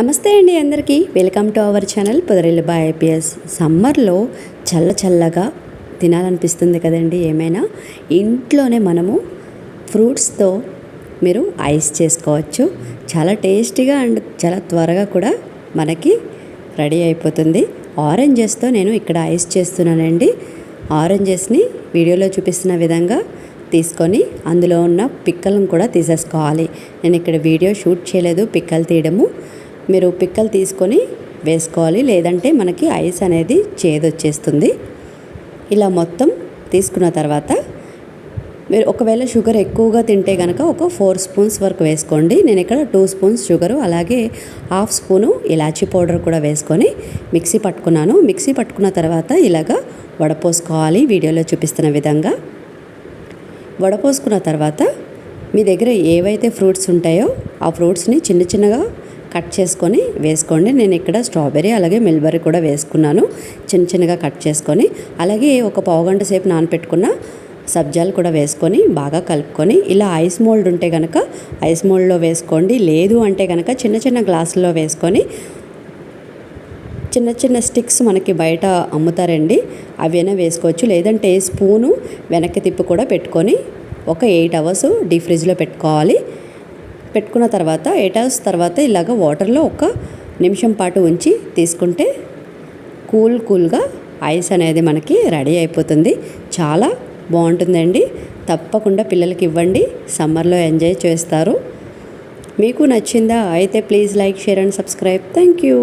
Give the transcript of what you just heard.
నమస్తే అండి అందరికీ. Welcome to our channel Podarillu by IPS. సమ్మర్లో చల్ల చల్లగా తినాలనిపిస్తుంది కదండి ఏమైనా? ఇంట్లోనే మనము ఫ్రూట్స్తో మీరు ఐస్ చేసుకోవచ్చు. చాలా టేస్టీగా అండ్ చాలా త్వరగా కూడా మనకి రెడీ అయిపోతుంది. ఆరెంజెస్తో నేను ఇక్కడ ఐస్ చేస్తున్నానండి. ఆరెంజెస్ని వీడియోలో చూపిస్తున్న విధంగా తీసుకొని అందులో ఉన్న పిక్కలను కూడా తీసేసుకోవాలి. నేను ఇక్కడ వీడియో షూట్ చేయలేదు పిక్కలు తీయడము. మీరు పిక్కలు తీసుకొని వేసుకోవాలి. లేదంటే మనకి ఐస్ అనేది చేదొచ్చేస్తుంది. ఇలా మొత్తం తీసుకున్న తర్వాత మీరు ఒకవేళ షుగర్ ఎక్కువగా తింటే కనుక ఒక ఫోర్ స్పూన్స్ వరకు వేసుకోండి. నేను ఇక్కడ టూ స్పూన్స్ షుగరు అలాగే హాఫ్ స్పూను ఇలాచీ పౌడర్ కూడా వేసుకొని మిక్సీ పట్టుకున్నాను. మిక్సీ పట్టుకున్న తర్వాత ఇలాగా వడపోసుకోవాలి. వీడియోలో చూపిస్తున్న విధంగా వడపోసుకున్న తర్వాత మీ దగ్గర ఏవైతే ఫ్రూట్స్ ఉంటాయో ఆ ఫ్రూట్స్ని చిన్న చిన్నగా కట్ చేసుకొని వేసుకోండి. నేను ఇక్కడ స్ట్రాబెర్రీ అలాగే మిల్బరీ కూడా వేసుకున్నాను. చిన్న చిన్నగా కట్ చేసుకొని అలాగే ఒక పావుగంట సేపు నానపెట్టుకున్న సబ్జాలు కూడా వేసుకొని బాగా కలుపుకొని ఇలా ఐస్ మోల్డ్ ఉంటే కనుక ఐస్ మోల్డ్లో వేసుకోండి. లేదు అంటే కనుక చిన్న చిన్న గ్లాసుల్లో వేసుకొని చిన్న చిన్న స్టిక్స్ మనకి బయట అమ్ముతారండి. అవైనా వేసుకోవచ్చు. లేదంటే స్పూను వెనక్కి తిప్పి కూడా పెట్టుకొని ఒక ఎయిట్ అవర్స్ డీ ఫ్రిడ్జ్లో పెట్టుకోవాలి. పెట్టుకున్న తర్వాత ఎయిట్ అవర్స్ తర్వాత ఇలాగ వాటర్లో ఒక నిమిషం పాటు ఉంచి తీసుకుంటే కూల్ కూల్గా ఐస్ అనేది మనకి రెడీ అయిపోతుంది. చాలా బాగుంటుందండి. తప్పకుండా పిల్లలకి ఇవ్వండి. సమ్మర్లో ఎంజాయ్ చేస్తారు. మీకు నచ్చిందా? అయితే please like share and subscribe. Thank you.